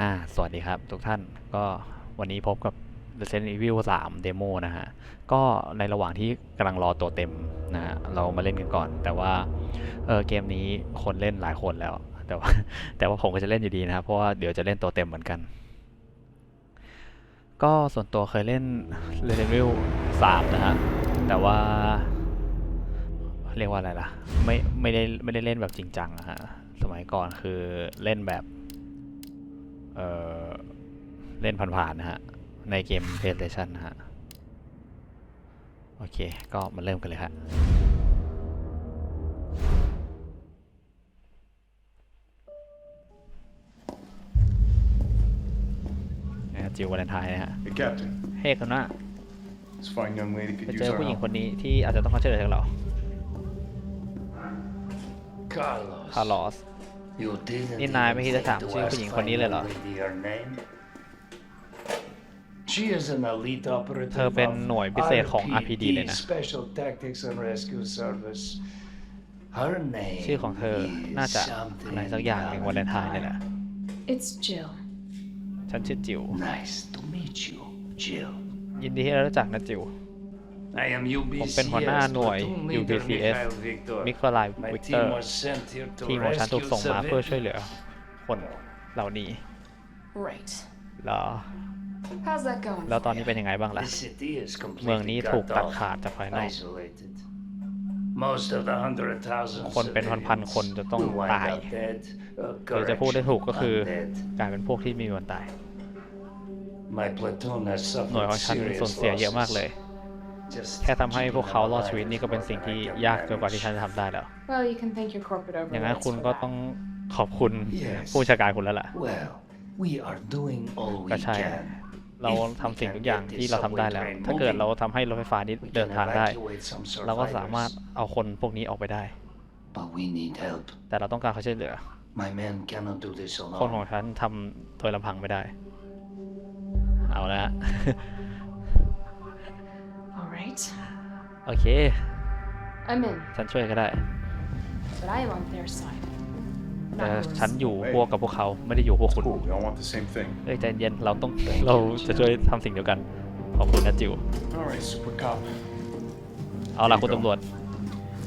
อ่า สวัสดีครับทุกท่าน ก็วันนี้พบกับ Resident Evil 3 Demo นะฮะ ก็ในระหว่างที่กำลังรอตัวเต็มนะฮะ เรามาเล่นกันก่อน แต่ว่า เออเกมนี้คนเล่นหลายคนแล้ว แต่ว่า แต่ว่าผมก็จะเล่นอยู่ดีนะครับ เพราะว่าเดี๋ยวจะเล่นตัวเต็มเหมือนกัน ก็ส่วนตัวเคยเล่น Resident Evil 3 นะฮะ แต่ว่า เรียกว่าอะไรล่ะ ไม่ ไม่ได้ ไม่ได้เล่นแบบจริงจังอะฮะ สมัยก่อนคือเล่นแบบ เออเล่นผ่านๆนะฮะ ในเกม PlayStation นะฮะ โอเค ก็มาเริ่มกันเลยฮะนะฮะจิววาเลนไทน์นะฮะ Hey, Captain. เฮ้ยคนน่ะ This fine young lady ไป could เจ use อ our ผู้หญิง help. คนนี้ที่อาจจะต้องเข้าช่วยเหลือจากเรา Carlos. คาร์ลอส You didn't นี่นายไม่คิด even จะถาม think to ชื่อ ask ผู้หญิงคนนี้เลยเหรอ fine young lady her name? She is an elite operative เธอเป็น of หน่วยพิเศษของ RPD เลยนะ Special Tactics and Rescue Service. Her name ชื่อของเธอ น่าจะ is อะไรสักอย่างหนึ่งวาเลนไทน์นี่แหละ It's Jill. ฉันชื่อจิว Nice to meet you, Jill. ยินดีที่ได้รู้จักนะจิว I am UBCS ผมเป็นหัวหน้าหน่วย platoon leader UBCS Mikhail Victor. มิคลาย My วิกเตอ team ร์ was sent here to ทีมของฉันถูก rescue ส่งมาเพื่อช่วย civilians. เหลือ คนเหล่านี้ Right. เหรอ How's that going? แล้ว for ตอนนี้ ya? เป็นยังไงบ้างล่ะ The city is เมือง completely นี้ถูก cut ตัด off, ขาดจากภายนอก isolated. Most of the hundred thousand คนเป็นพันๆคนจะต้อง will wind ตาย up dead. Uh, หรือจะพูดได้ถูกก็คือ undead. กลายเป็นพวกที่ไมมีวันตาย My platoon has หน่วย suffered ของฉัน serious สูญเสียเยอะมากเลย losses. Just แค่ทำให้พวกเขารอด keeping ชีวิต them นี่ก็เป็นสิ่งที่ alive ยากจ I นกว่าที่ can ฉันจะทำได้แล้ว Well, you can thank your corporate อย่างนั้น overlords คุณ for ก็ that. ต้องขอบคุณ Yes ผู้จัดการคุณแล้วล่ะ Well, we are doing all ก็ we ใช่ can. เราทำสิ่งทุกอย่างที่เราทำได้แล้ว ถ้าเกิดเราทำให้รถไฟฟ้านี้ We เดิน can ทางได้ evacuate some เราก็สามารถ survivors, เอาคนพวกนี้ออกไปได้ but we need help. แต่เราต้องการเขาช่วยเหลือ My men cannot do this คนของ alone. ฉันทำโดยลำพังไม่ได้ เอาละ โอเค I'm in, ฉันช่วยก็ได้ but I am on their side. แต่ Not yours. ฉันอยู่พวกกับพวกเขาไม่ได้อยู่พวกคุณ Cool, we all want the same thing. เอ้ยใจเย็นเราต้องเราจะช่วยทำสิ่งเดียวกัน ขอบคุณนะจิว All right, super cop. เอาล่ะคุณตำรวจ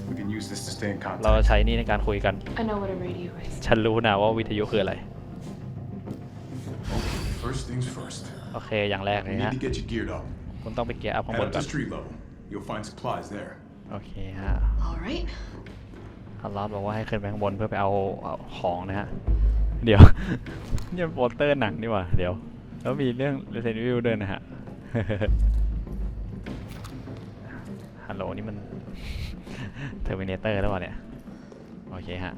We can use this to stay in เรา contact. ใช้นี่ในการคุยกัน I know what a radio is. ฉันรู้นะว่าวิทยุคืออะไร First things first. โอเคอย่างแรกเล We ย need ฮะ to get you geared up. คุณต้องไปเกียร์อัพข้าง Head บน up ก่อ to น street level. You'll find supplies there. โอเคฮะ All right. ฮัลลอสบอกว่าให้ขึ้นไปข้างบนเพื่อไปเอาเอาของนะฮะ เดี๋ยวนี่มันโปสเตอร์หนังนี่หว่า เดี๋ยว แล้วมีเรื่อง Resident Evil ด้วยนะฮะ ฮัลโหลนี่มัน Terminator แล้ววะเนี่ย โอเคฮะ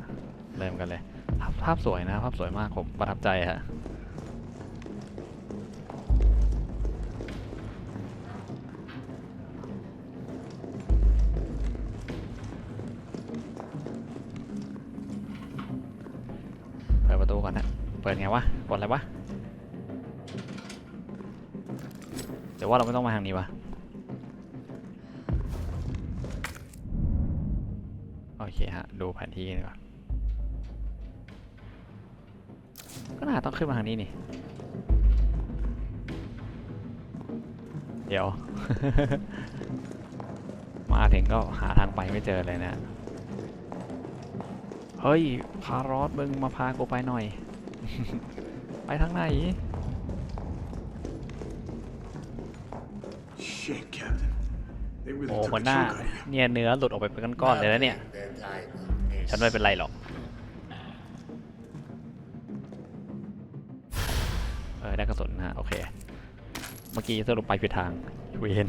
เริ่มกันเลย ภาพภาพสวยนะ ภาพสวยมากผมประทับใจฮะ ดไงวะ กดอะไรวะเดี๋ยวว่าเราไม่ต้องมาทางนี้วะโอเคฮะ ดูแผนที่ดีกว่าก็น่าต้องขึ้นมาทางนี้นี่ เดี๋ยว มาถึงก็หาทางไปไม่เจอเลยนะ เฮ้ยคารอสมึงมาพากูไปหน่อย ไปทางไหน Shit, Captain. They really โอ้ took หั a วหน้า chunk out of you. เนี่ยเนื้อหลุดออกไปเป็นก้อนๆเลยแล้วเนี่ย That I will miss. ฉันไม่เป็นไรหรอก เออได้กระสุนนะฮะ โอเค เมื่อกี้สรุปไปผิดทางเวน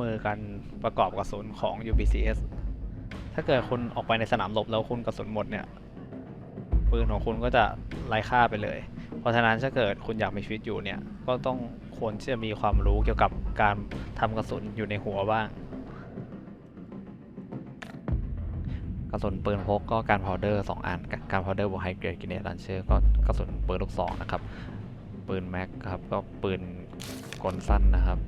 มือการประกอบกระสุนของ UBCS ถ้าเกิดคุณออกไปในสนามรบแล้วคุณกระสุนหมดเนี่ยปืนของคุณก็จะไร้ค่าไปเลย เพราะฉะนั้นถ้าเกิดคุณอยากมีชีวิตอยู่เนี่ย ก็ต้องควรที่จะมีความรู้เกี่ยวกับการทำกระสุนอยู่ในหัวบ้าง กระสุนปืนพกก็การพาวเดอร์สองอัน การพาวเดอร์บวกไฮเกรดกินเนตลันเชอร์ก็กระสุนปืนลูกซองนะครับ ปืนแม็กครับก็ปืนกลสั้นนะครับ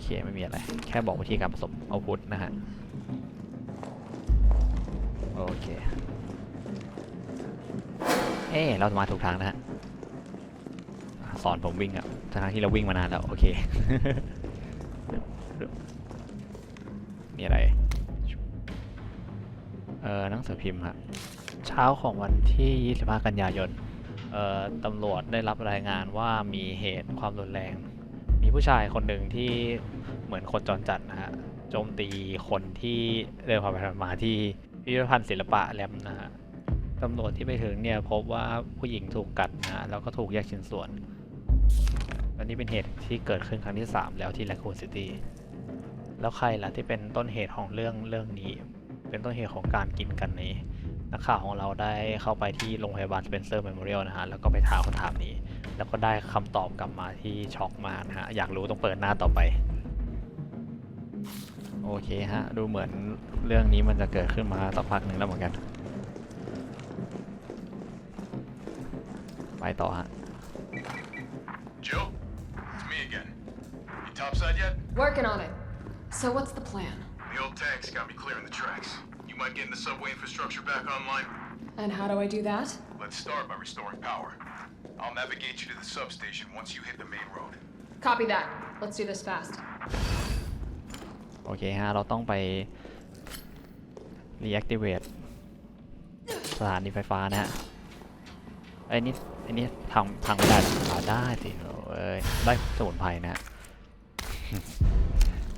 เคไม่มีอะไร แค่บอกวิธีการผสมอาวุธนะฮะ โอเค เอ๊เรามาถูกทางนะฮะ สอนผมวิ่งอะทั้งที่เราวิ่งมานานแล้ว โอเค มีอะไร เออหนังสือพิมพ์ฮะ เช้าของวันที่ 25 กันยายน เอ่อตำรวจได้รับรายงานว่ามีเหตุความรุนแรง มีผู้ชายคนหนึ่งที่เหมือนคนจรจัดนะฮะโจมตีคนที่เดินผ่านไปผ่านมาที่พิพิธภัณฑ์ศิลปะแลมนะฮะตำรวจที่ไปถึงเนี่ยพบว่าผู้หญิงถูกกัดนะฮะแล้วก็ถูกแยกชิ้นส่วน อันนี้เป็นเหตุที่เกิดขึ้นครั้งที่ 3 แล้วที่แลคูนซิตี้แล้วใครล่ะที่เป็นต้นเหตุของเรื่องเรื่องนี้ เป็นต้นเหตุของการกินกันนี้นักข่าวของเราได้เข้าไปที่โรงพยาบาลสเปนเซอร์เมมโมเรียลนะฮะแล้วก็ไปถามคำถามนี้ แล้วก็ได้คำตอบกลับมาที่ช็อกมากนะฮะ อยากรู้ต้องเปิดหน้าต่อไป โอเคฮะ ดูเหมือนเรื่องนี้มันจะเกิดขึ้นมาสักพักหนึ่งแล้วเหมือนกัน ไปต่อฮะ Jill? It's me again. You topside yet? Working on it. So what's the plan? The old tanks got me clearing the tracks. You mind getting the subway infrastructure back online? And how do I do that? Let's start by restoring power. I'll navigate you to the substation once you hit the main road. Copy that. Let's do this fast. โอเคฮะ เราต้องไป reactivate สถานีไฟฟ้านะฮะไอ้นี่ไอ้นี่ทำทำไม่ได้อ่าได้สิเอ้ยได้สมุนไพรนะฮะ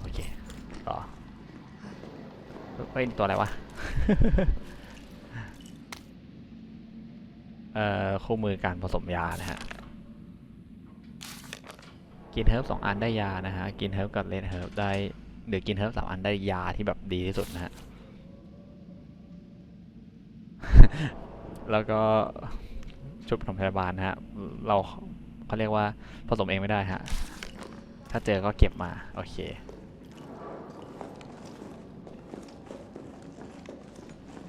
โอเค ต่อเฮ้ยตัวอะไรวะ เอ่อ คู่มือการผสมยานะฮะ กินเฮิร์บสองอันได้ยานะฮะ กินเฮิร์บกับเลนเฮิร์บได้หรือกินเฮิร์บสามอันได้ยาที่แบบดีที่สุดนะฮะ แล้วก็ชุดปฐมพยาบาลนะฮะ เราเขาเรียกว่าผสมเองไม่ได้ฮะ ถ้าเจอก็เก็บมา โอเค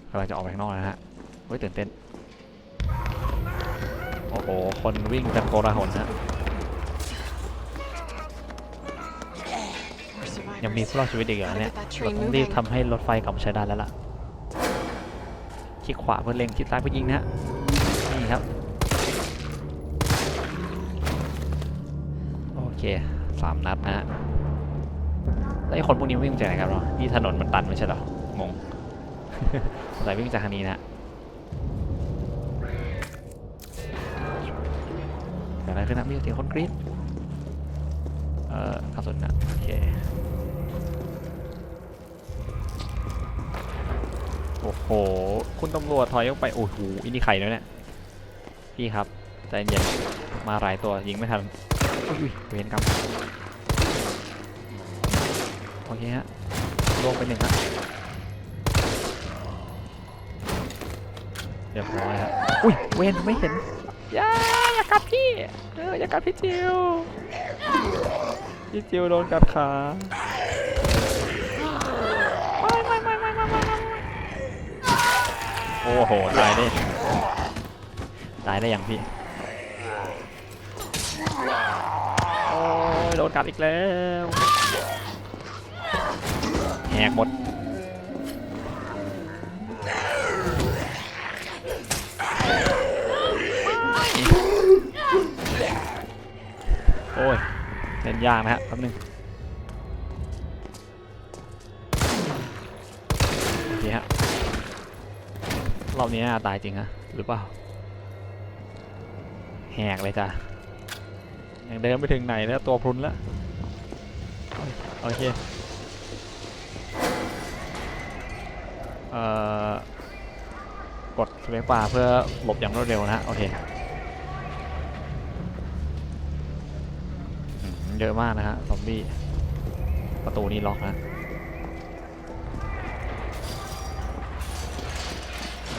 กำลังจะออกไปข้างนอกแล้วนะฮะเฮ้ยตื่นเต้น โอ้โห คนวิ่งกันโกลาหลนะฮะยังมีผู้รอดชีวิตอีกเหรอเนี่ยเราต้องรีบทำให้รถไฟกลับมาใช้ได้แล้วล่ะคลิกขวาเพื่อเล็งคลิกซ้ายเพื่อยิงนะฮะนี่ครับ โอเคสามนัดนะฮะแล้วไอ้คนพวกนี้วิ่งจากไหนกันหรอนี่ถนนมันตันไม่ใช่หรองงสงสัยวิ่งจากทางนี้นะ อะไรขึ้นนะมีเสียงคนกรี๊ดเอ่อกระสุนนะโอเคโอ้โห คุณตำรวจถอยออกไป โอ้โหอินี่ใครแล้วเนี่ย พี่ครับ ใจเย็น มาหลายตัว ยิงไม่ทันอุ้ยเวรกรรมโอเคฮะลงไปหนึ่งฮะเรียบร้อยฮะอุ้ย เวนไม่เห็นย่าอย่า กัดพี่เอออย่ากัดพี่จิวพี่จิวโดนกัดขาไม่ไม่ไม่ไม่ไม่ไม่ไม่โอ้โหตายได้ตายได้อย่างพี่โอ้ยโดนกัดอีกแล้วแหกหมด โอ้ยเล่นยากนะฮะแป๊บนึงโอเคฮะรอบนี้น่าตายจริงฮะหรือเปล่าแหกเลยจ้ะยังเดินไปถึงไหนแล้วตัวพรุนแล้วโอเคเอ่อกดสเปคบาร์เพื่อหลบอย่างรวดเร็วนะฮะโอเค อืม เยอะมากนะฮะซอมบี้ประตูนี้ล็อกนะ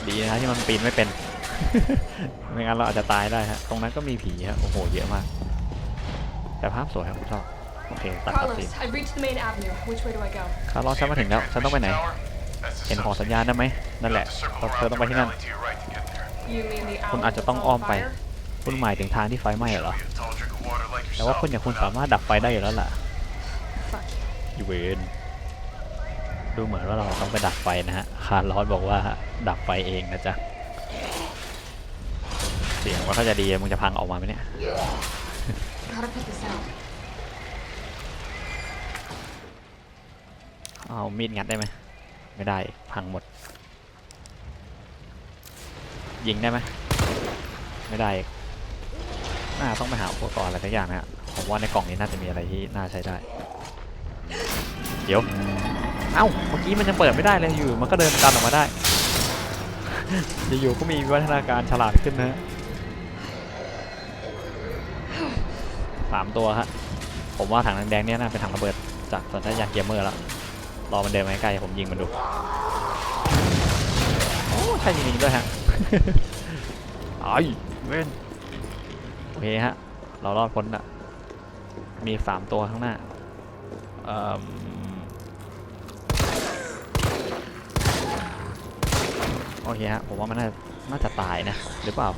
ดีนะที่มันปีนไม่เป็น ไม่งั้นเราอาจจะตายได้ฮะ ตรงนั้นก็มีผีฮะ โอ้โห เยอะมาก แต่ภาพสวยครับผมชอบ โอเค ตัดตัดสิ Carlos, I've reached the main avenue. Which way do I go? คาร์ลอสฉันมาถึงแล้ว ฉันต้องไปไหน That's the เห็นหอสัญ substation. ญาณได้ไหม นั่นแหละ You'll have to circle เราเธอ around ต้องไปที่นั่น Different Alley to your right to get there. You mean the คุณ alley อาจจะ that's ต้อง on อ้อมไป fire? คุณหมายถึงทางที่ไฟไหม้เหรอ แต่ว่า yourself คุณอย่างคุณ without สามารถดับไฟได้อยู่แล้วล่ะ Fuck you. อยู่เวนดูเหมือนว่าเราต้องไปดับไฟนะฮะ คาร์ลอสบอกว่าดับไฟเองนะจ๊ะ เสียงว่าเขาจะดีมึงจะพังออกมาไหมเนี่ย Gotta put this out. เอามีดงัดได้ไหม ไม่ได้ พังหมด ยิงได้ไหม ไม่ได้อีก น่าต้องไปหาอุปกรณ์อะไรสักอย่างนะฮะผมว่าในกล่องนี้น่าจะมีอะไรที่น่าใช้ได้ เดี๋ยว เอ้า เมื่อกี้มันยังเปิดไม่ได้เลยอยู่ มันก็เดินกันออกมาได้ อยู่ๆก็มีวิวัฒนาการฉลาดขึ้นนะสามตัวฮะ ผมว่าถังแดงๆเนี่ยน่าเป็นถังระเบิดจากสัญชาตญาณเกมเมอร์แล้ว รอมันเดินมาใกล้ผมยิงมันดู โอ้ใช่จริงๆด้วยฮะไอ้เว้น เคฮะ เรารอดพ้นละมีสามตัวข้างหน้าอโอเคฮะ ผมว่ามันน่าน่าจะตายนะ หรือเปล่า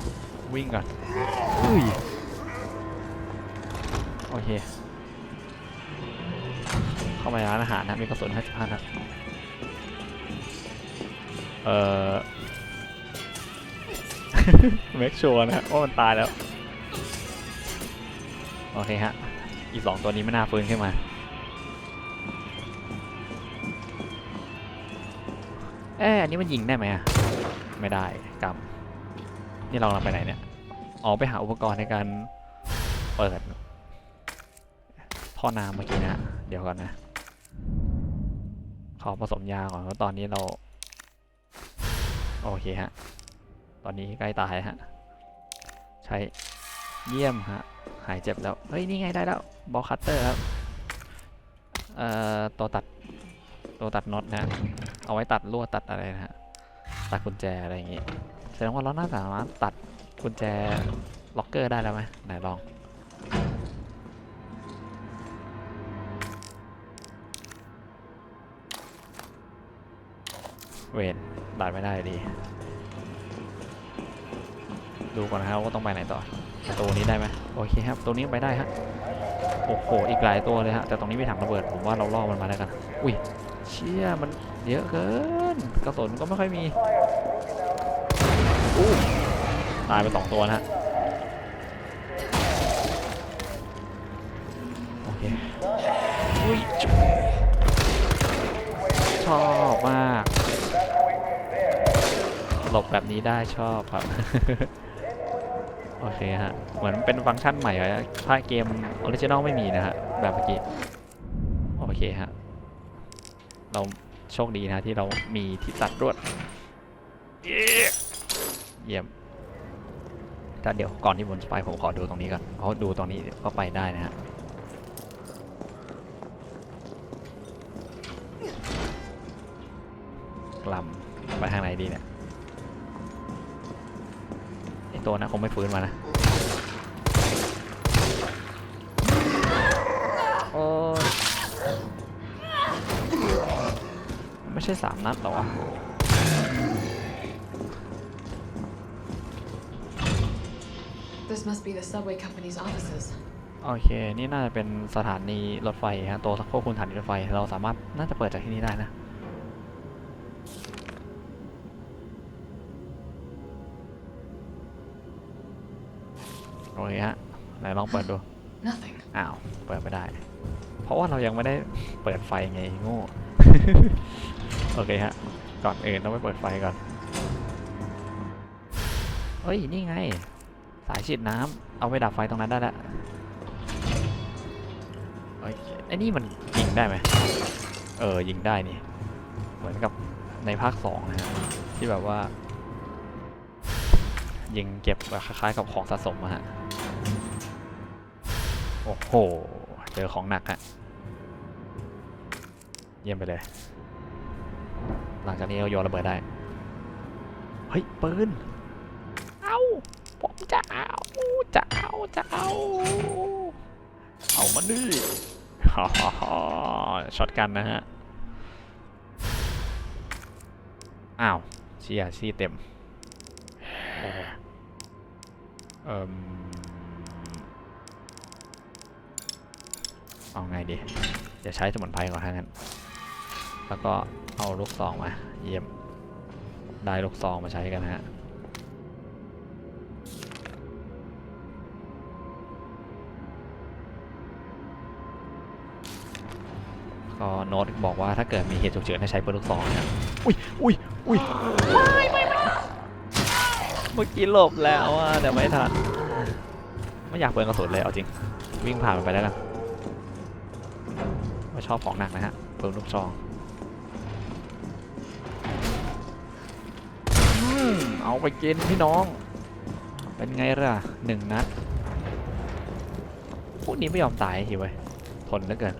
วิ่งก่อนอุ้ยโอเค เข้ามาร้านอาหารนะมีกระสุน55นัดเอ่อเมคชัวร์นะฮะว่ามันตายแล้ว โอเคฮะ อีกสองตัวนี้ไม่น่าฟื้นขึ้นมา เอ๊ะอันนี้มันยิงได้ไหมอะไม่ได้กำนี่เรากำลังไปไหนเนี่ย ออกไปหาอุปกรณ์ในการเปิดท่อน้ำเมื่อกี้นะ เดี๋ยวก่อนนะ ขอผสมยาก่อนเพราะตอนนี้เรา โอเคฮะ ตอนนี้ใกล้ตายฮะ ใช้เยี่ยมฮะ หายเจ็บแล้ว เฮ้ย นี่ไงได้แล้ว บอลคัตเตอร์ครับ เอ่อ ตัวตัด ตัวตัดน็อตนะ เอาไว้ตัดลวดตัดอะไรนะฮะ ตัดกุญแจอะไรอย่างงี้ แสดงว่าเราน่าสามารถตัดกุญแจล็อกเกอร์ได้แล้วไหมไหนลอง เวนดัดไม่ได้ดี ดูก่อนนะครับว่าต้องไปไหนต่อประตูนี้ได้ไหมโอเคครับตัวนี้ไปได้ฮะโอ้โหอีกหลายตัวเลยฮะแต่ตรงนี้มีถังระเบิดผมว่าเราล่อมันมาแล้วกัน อุ้ยเชี่ยมันเยอะเกินกระสุนก็ไม่ค่อยมีอู้ตายไปสองตัวนะฮะโอเคอุ้ยชอบมากหลบแบบนี้ได้ชอบครับ เคฮะ เหมือนเป็นฟังก์ชันใหม่อะภาคเกมออริจินอลไม่มีนะฮะ แบบเมื่อกี้ โอเคฮะ เราโชคดีนะที่เรามีที่ตัดรวด เยี่ยมแต่เดี๋ยวก่อนที่ผมจะไปผมขอดูตรงนี้ก่อนเพราะดูตรงนี้ก็ไปได้นะฮะกลัมไปทางไหนดีเนี่ยไอตัวนั้นคงไม่ฟื้นมานะ ไม่ใช่สามนัดเหรอวะ This must be the subway company's offices. โอเค นี่น่าจะเป็นสถานีรถไฟฮะตัวควบคุมสถานีรถไฟ เราสามารถน่าจะเปิดจากที่นี่ได้นะ โอเคฮะ ไหนลองเปิดดู Nothing. อ้าว เปิดไม่ได้ เพราะว่าเรายังไม่ได้เปิดไฟไงโง่ โอเคฮะ ก่อนอื่นต้องไปเปิดไฟก่อน เฮ้ย นี่ไง สายฉีดน้ำเอาไปดับไฟตรงนั้นได้ล้วโอเคไอ้นี่มันยิงได้ไหม เออ ยิงได้นี่ เหมือนกับในภาคสองนะฮะที่แบบว่า ยิงเก็บแบบคล้ายๆกับของสะสมอะฮะ โอ้โห เจอของหนักฮะ เยี่ยมไปเลย หลังจากนี้เราโยนระเบิดได้ เฮ้ยปืน เอาผมจะเอา จะเอา จะเอา เอามาดิฮ่าฮ่าฮ่าช็อตกันนะฮะ อ้าวเชียร์ชีเต็ม เอ่มเอาไงดี จะใช้สมุนไพรก่อนถ้างั้น แล้วก็เอาลูกซองมา เยี่ยม ได้ลูกซองมาใช้กันนะฮะก็โน้ตบอกว่าถ้าเกิดมีเหตุฉุกเฉินให้ใช้ปืนลูกซองนะอุ้ยอุ้ยอุ้ยไม่ไม่ไม่เมื่อกี้หลบแล้วอะแต่ไม่ทัน ไม่อยากเปลืองกระสุนเลยเอาจริง วิ่งผ่านมันไปแล้วกันไม่ชอบของหนักนะฮะปืนลูกซอง เอาไปกินพี่น้อง เป็นไงล่ะหนึ่งนัดพวกนี้ไม่ยอมตายทีเว้ยทนเหลือเกิน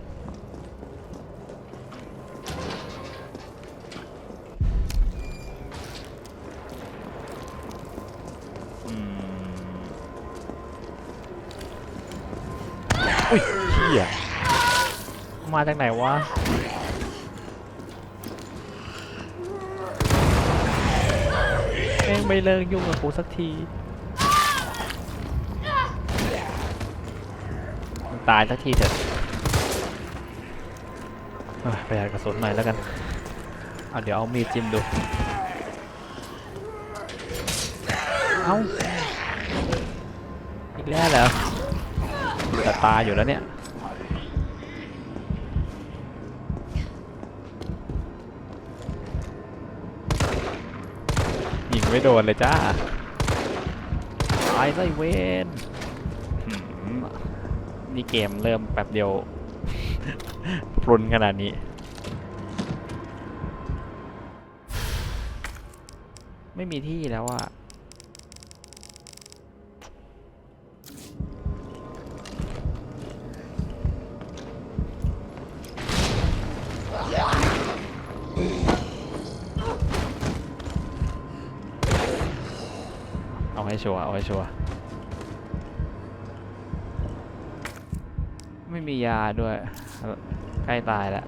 อุ้ยเฮียมาจากไหนวะ ม่งไม่เลิกยุ่งกับกูสักทีมึงตายสักทีเถอะเอ้ยประหยัดกระสุนหน่อยแล้วกันเอาเดี๋ยวเอามีดจิ้มดู เอ้าอีกแล้วเหรอแต่ตายอยู่แล้วเนี่ย ไม่โดนเลยจ้าตายไส้เวนหืมนี่เกมเริ่มแป๊บเดียวพรุนขนาดนี้ ไม่มีที่แล้วอะ ชัวร์เอาให้ชัวร์ไม่มียาด้วย ใกล้ตายแล้ว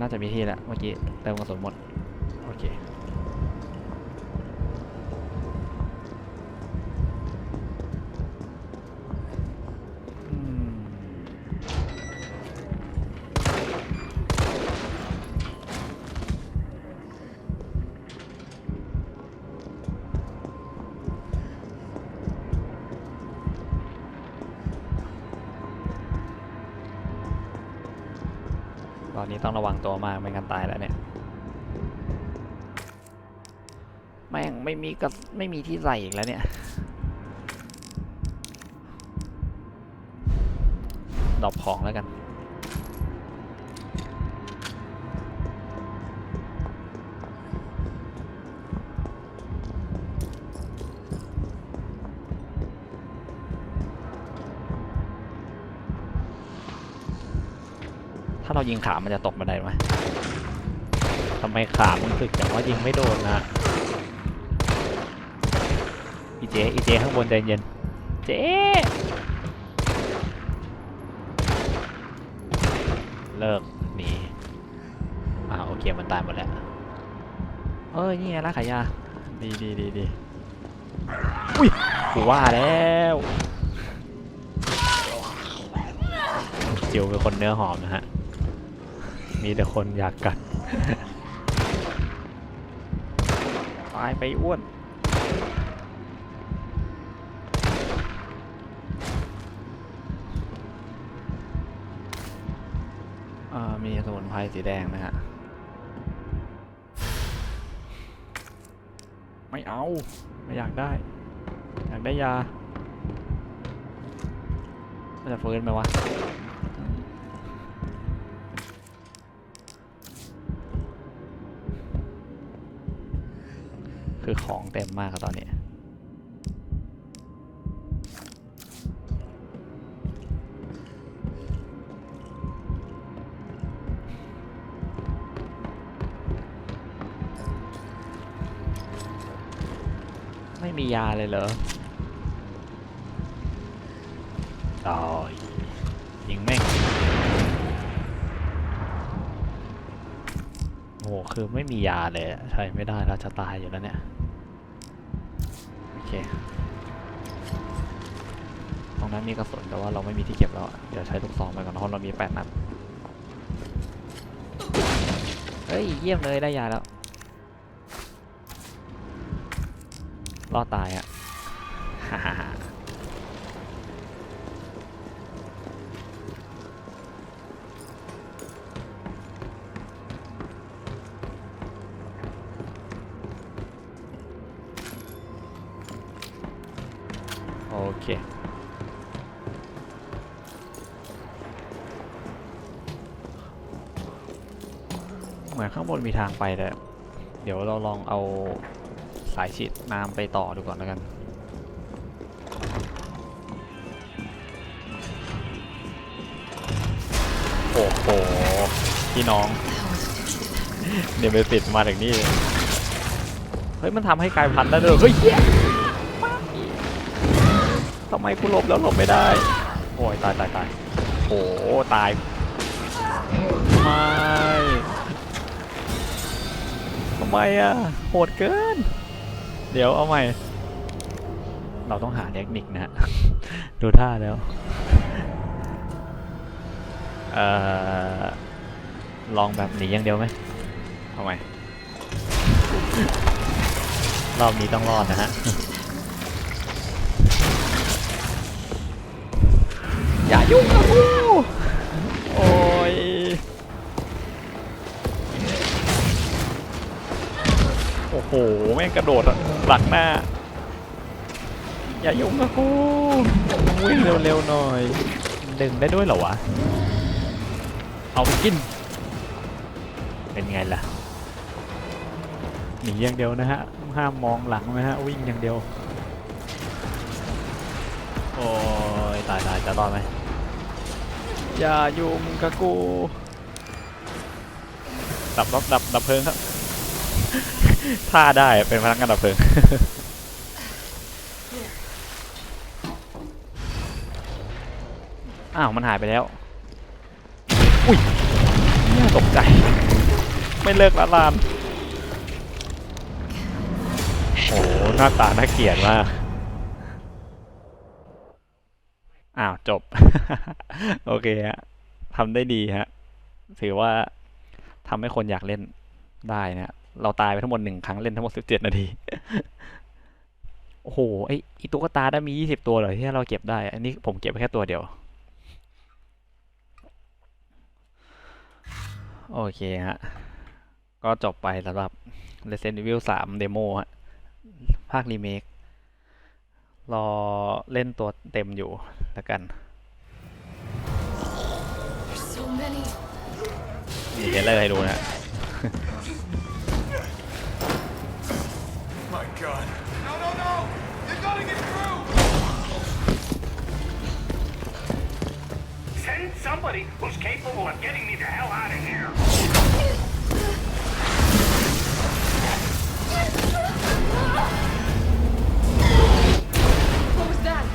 น่าจะมีที่แล้วเมื่อกี้เติมกระสุนหมด อนนี้ต้องระวังตัวมากไม่งั้นตายแล้วเนี่ย แม่งไม่มีกระไม่มีที่ใส่อีกแล้วเนี่ยดรอปของแล้วกันาเรายิงขา มันจะตกบันไดไหมทำไมขา มันถึกแต่ว่ายิงไม่โดนนะ อีเจ อีเจข้างบนใจเย็น เจ เลิกหนีอ่าโอเค มันตายหมดแล้ว เอ้ย นี่ไงร้านขายยา ดีดีดีดีอุ้ยกูว่าแล้วจิวเป็นคนเนื้อหอมนะฮะ มีแต่คนอยากกัดตายไปอ้วนอ่ามีสมุนไพรสีแดงนะฮะ ไม่เอา ไม่อยากได้ อยากได้ยามันจะฟื้นไหมวะ คือของเต็มมากครับตอนนี้ไม่มียาเลยเหรอตายยิงแม่ง โอ้คือไม่มียาเลยใช้ไม่ได้แล้วจะตายอยู่แล้วเนี่ย เค ตรงนั้นมีกระสุนแต่ว่าเราไม่มีที่เก็บแล้ว เดี๋ยวใช้ลูกซองไปก่อนเพราะเรามีแปดนัด เฮ้ย เยี่ยมเลยได้ยาแล้ว รอดตายอะ มือนข้างบนมีทางไปแต่เดี๋ยวเราลองเอาสายฉีดน้ำไปต่อดูก่อนแล้วกัน โอ้โหพี่น้อง เดี๋ยวไปติดมาถึงนี่ เฮ้ย มันทำให้กลายพันธุ์ได้เลยเฮ้ยเฮ้ยทำไมกูหลบแล้วหลบไม่ได้ โอ้ย ตายตายตายโอ้ตายม่ทำไมอะ โหดเกิน เดี๋ยวเอาใหม่ เราต้องหาเทคนิคนะฮะดูท่าแล้วเอ่อลองแบบหนีอย่างเดียวไหมทำไมรอบนี้ต้องรอดนะฮะอย่ายุ่งกับกูโอ้ โอ้โห แม่งกระโดดอะหลักหน้า อย่ายุ่งกับกูวิ่งเร็วๆหน่อย ดึงได้ด้วยเหรอวะ เอาไปกิน เป็นไงล่ะ หนีอย่างเดียวนะฮะ ห้ามมองหลังนะฮะ วิ่งอย่างเดียว โอ้ยตายตายจะรอดไหมอย่ายุ่งกับกูดับรถดับดับเพลิงครับ ท่าได้เป็นพนักงานดับเพลิงอ้าว มันหายไปแล้ว อุ้ยน่าตกใจ ไม่เลิกละลาน โอ้หน้าตาน่าเกลียดมาก อ้าว จบ โอเคฮะทำได้ดีฮะ ถือว่าทำให้คนอยากเล่นได้นะ เราตายไปทั้งหมดหนึ่งครั้งเล่นทั้งหมดสิบเจ็ดนาที โอ้โห ไออีตุ๊กตาได้มียี่สิบตัวเหรอที่เราเก็บได้ อันนี้ผมเก็บไปแค่ตัวเดียว โอเคฮะ ก็จบไปสำหรับ Resident Evil 3เดโมฮะ ภาครีเมค รอเล่นตัวเต็มอยู่แล้วกัน There's so many. มีเทรลเลอร์ให้ดูนะฮะ My god. No, no, no! You're gonna get through! Send somebody who's capable of getting me the hell out of here. What was that?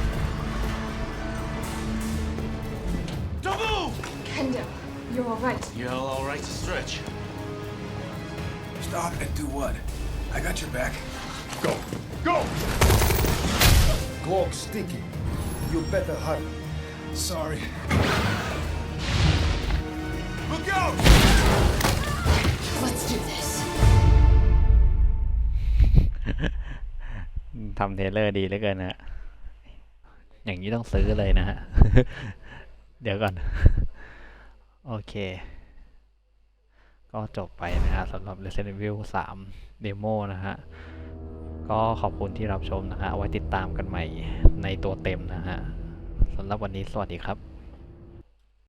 Don't move! Kendo, you're all right. You all alright to stretch? Stop and do what? I got your back. Go! Go! Cloak sticky. You better hurry. Sorry. Look out! Let's do this. ทำเทรลเลอร์ดีเหลือเกินนะฮะอย่างนี้ต้องซื้อเลยนะฮะ เดี๋ยวก่อน โอเค ก็จบไปนะฮะสำหรับ Resident Evil 3 Demo นะฮะ ก็ขอบคุณที่รับชมนะฮะเอาไว้ติดตามกันใหม่ในตัวเต็มนะฮะสำหรับวันนี้สวัสดีครับ